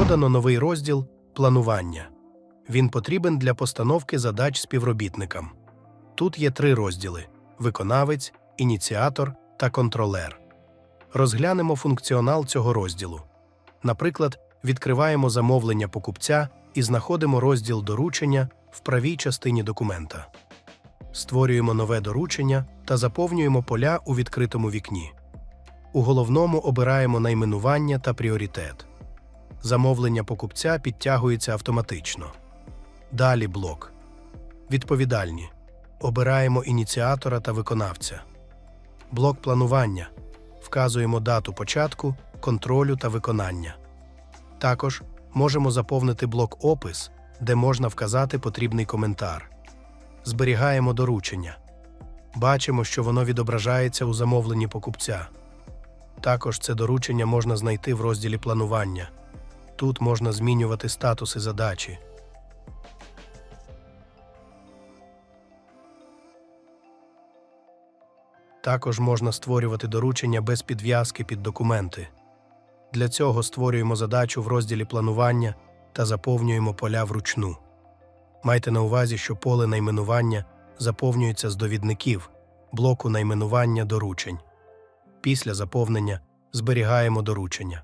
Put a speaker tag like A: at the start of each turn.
A: Додано новий розділ планування. Він потрібен для постановки задач співробітникам. Тут є три розділи: виконавець, ініціатор та контролер. Розглянемо функціонал цього розділу. Наприклад, відкриваємо замовлення покупця і знаходимо розділ доручення в правій частині документа. Створюємо нове доручення та заповнюємо поля у відкритому вікні. У головному обираємо найменування та пріоритет. Замовлення покупця підтягується автоматично. Далі блок. Відповідальні. Обираємо ініціатора та виконавця. Блок планування. Вказуємо дату початку, контролю та виконання. Також можемо заповнити блок опис, де можна вказати потрібний коментар. Зберігаємо доручення. Бачимо, що воно відображається у замовленні покупця. Також це доручення можна знайти в розділі планування. Тут можна змінювати статуси задачі. Також можна створювати доручення без підв'язки під документи. Для цього створюємо задачу в розділі планування та заповнюємо поля вручну. Майте на увазі, що поле найменування заповнюється з довідників блоку найменування доручень. Після заповнення зберігаємо доручення.